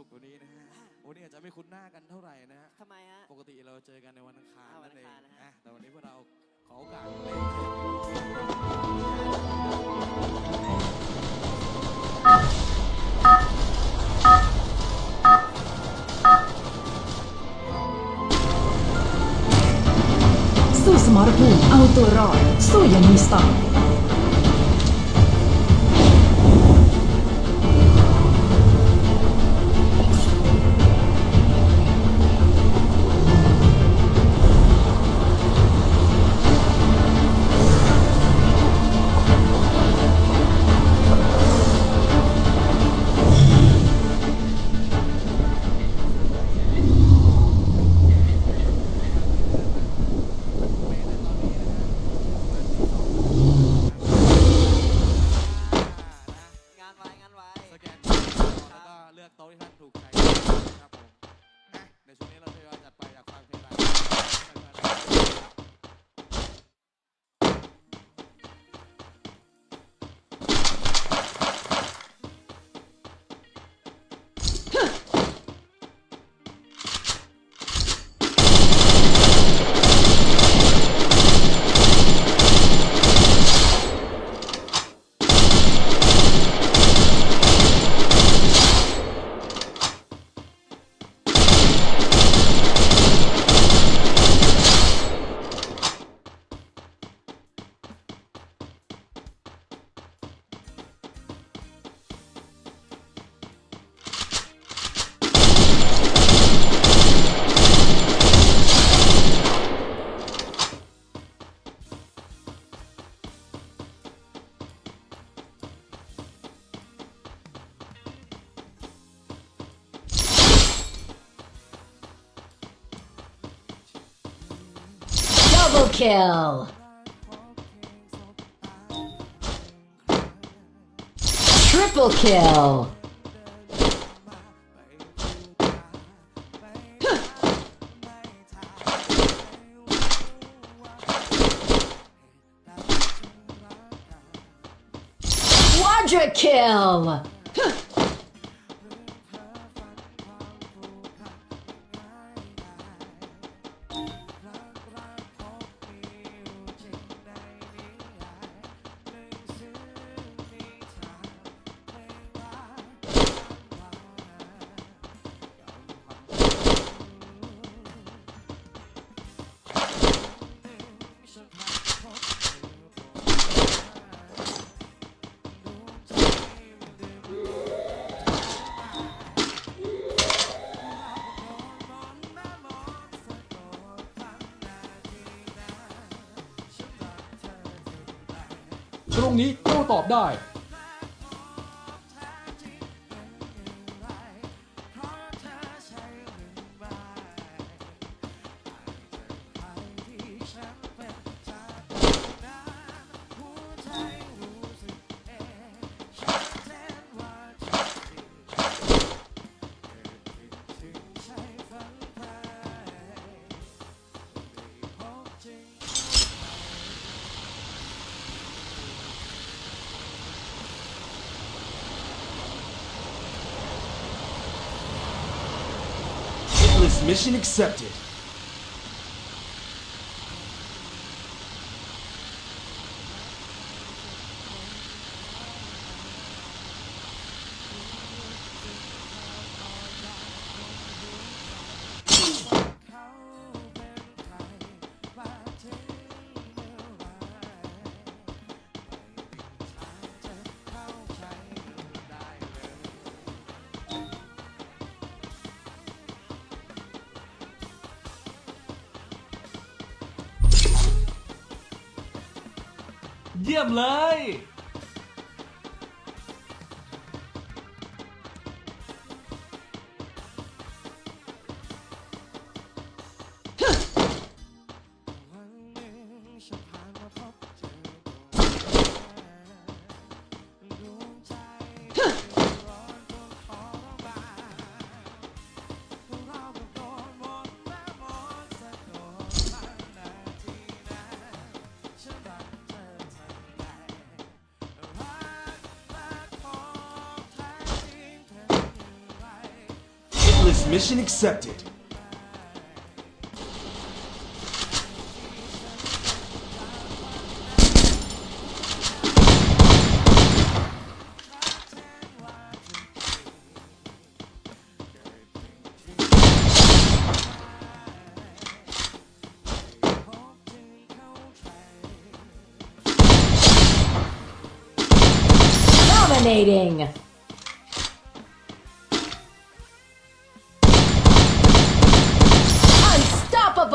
ุกวันนี้นะฮะวันนี้อาจจะไม่คุ้นหน้ากันเท่าไหร่นะฮะทำไมฮะ ปกติเราเจอกันในวันอังคารนั่นเองนะฮะแต่วันนี้พวกเราขอโอกาสเล่นสู้สมรภูมิเอาตัวรอดสู้ย่างมีสตล์ kill. Triple kill. Quadra kill. รงนี้โต้ตอบได้ Mission accepted. เยี่ยมเลย Flawless mission accepted. Dominating!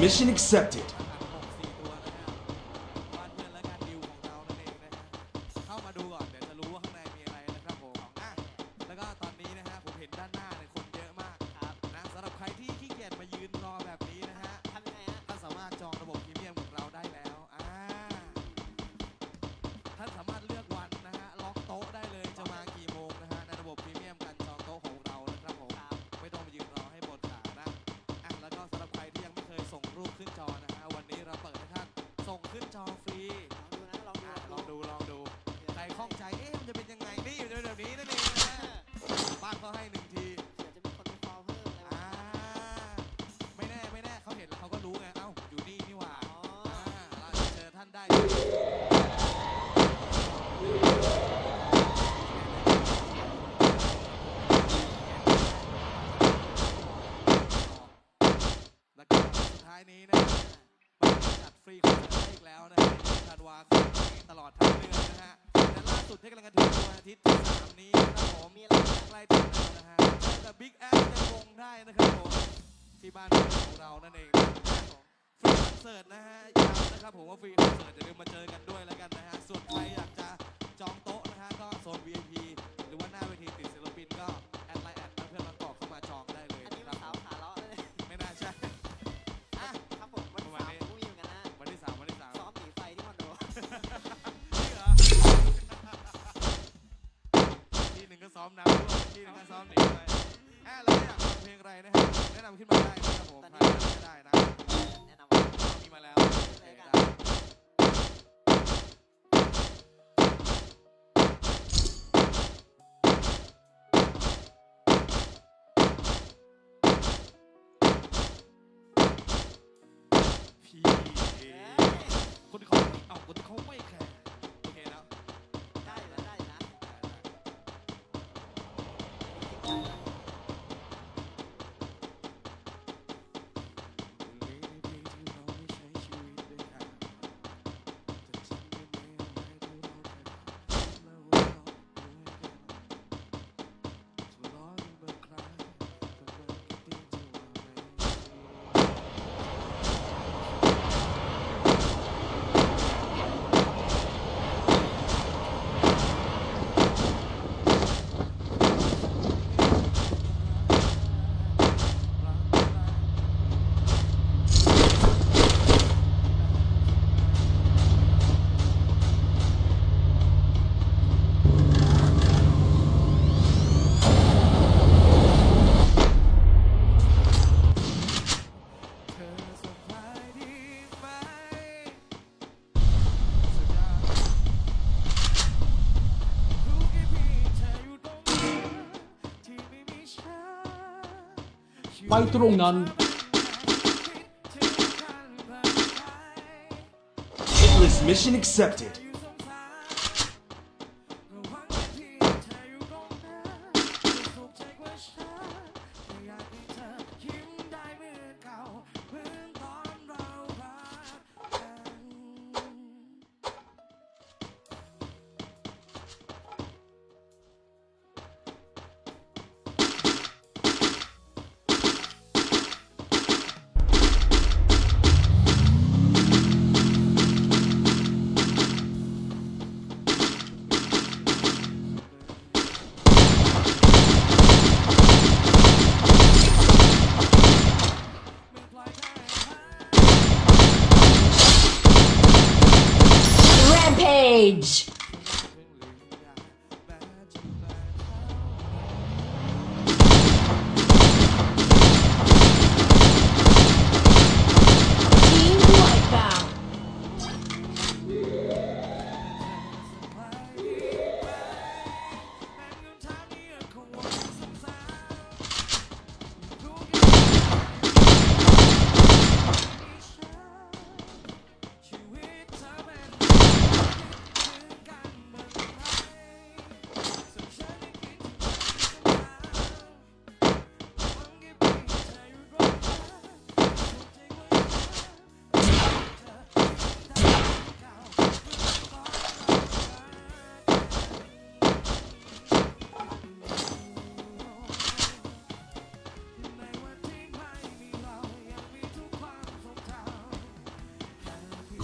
Mission accepted. ให้กำลังใจถึงวันอาทิตย์ที่สนี้นะครับผมมีอะไรใกล้ตัวนะฮะแต่บิ๊กแอสจะวงได้นะครับผมที่บ้านของเรานั่นเองฟรีคอนเสิร์ตนะฮะยาวนะครับผมว่าฟรีคอนเสิร์ตอย่าลืมมาเจอกันด้วยแล้วกันนะฮะส่วนใครอยากจะจองโต๊ะนะฮะก็โซน VIP ที่ในการซ้อมหนีไปแอะเราแนะนำเพลงอะไรนะฮะแนะนำขึ้นมาได้ครับผมผ่านไม่ได้นะแนะนำมีมาแล้วโอเคได้พี่คนเขาไม่เอาคนเขาไม่แข็ง mission accepted.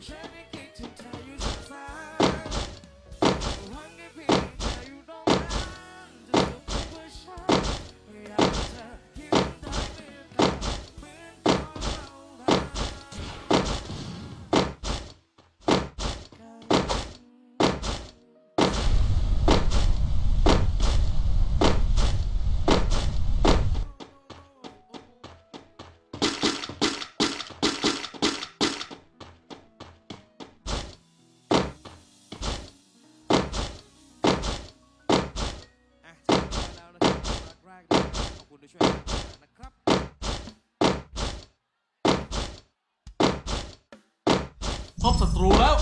trying to get to คุณผู้ช่วยนะครับพบศัตรูแล้ว